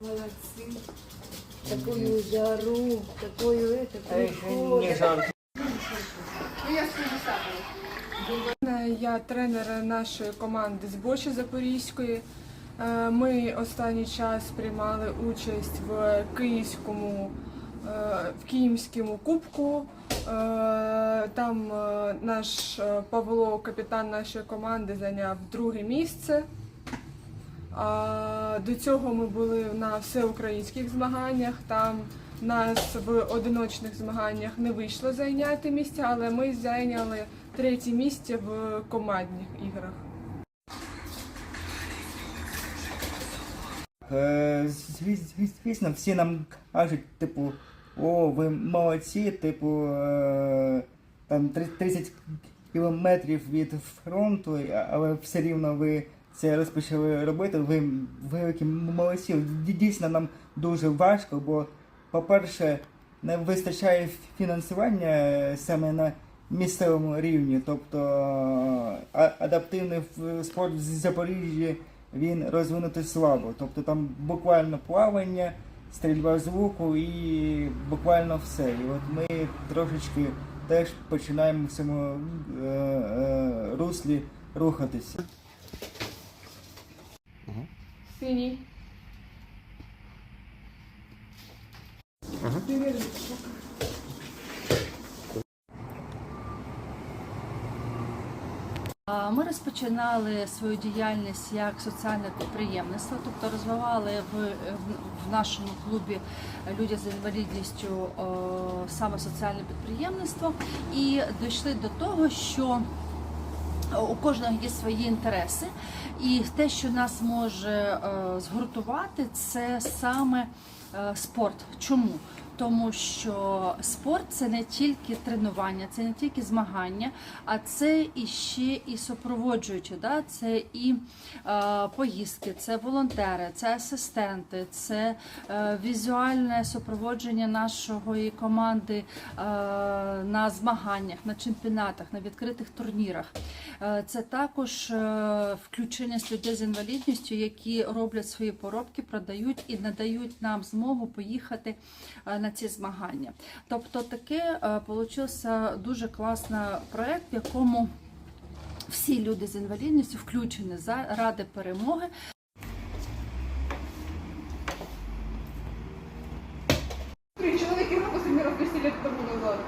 Молодцы. Такую жару, такую это. Не. Я тренер нашої команди з Бочі Запорізької. Е, Ми останній час приймали участь в київському е, в Київському кубку. Е, Там наш Павло, капітан нашої команди, зайняв друге місце. До цього ми були на всеукраїнських змаганнях. Там нас в одиночних змаганнях не вийшло зайняти місця, але ми зайняли третє місце в командних іграх. Е, зві- зві- Звісно, всі нам кажуть, типу, о, ви молодці, типу, е, там 30 кілометрів від фронту, але все рівно ви це розпочали робити. Ви великі молодці. Дійсно, нам дуже важко, бо, по-перше, не вистачає фінансування е, саме на місцевому рівні. Тобто адаптивний спорт в Запоріжжі він розвинутий слабо. Тобто там буквально плавання, стрільба з луку і буквально все. І от ми трошечки теж починаємо в цьому е, е, руслі рухатися. Синій. Ми розпочинали свою діяльність як соціальне підприємництво, тобто розвивали в, в нашому клубі люди з інвалідністю саме соціальне підприємництво і дійшли до того, що у кожного є свої інтереси, і те, що нас може е, згуртувати, це саме е, спорт. Чому? Тому що спорт це не тільки тренування, це не тільки змагання, а це і ще і супроводжуючі. Да? Це і е, поїздки, це волонтери, це асистенти, це е, візуальне супроводження нашої команди е, на змаганнях, на чемпіонатах, на відкритих турнірах. Е, Це також е, включення людей з інвалідністю, які роблять свої поробки, продають і надають нам змогу поїхати е, на ці змагання. Тобто, таке вийшлося дуже класний проєкт, в якому всі люди з інвалідністю включені заради перемоги. Три чоловіки року самі розвесілять тому назад.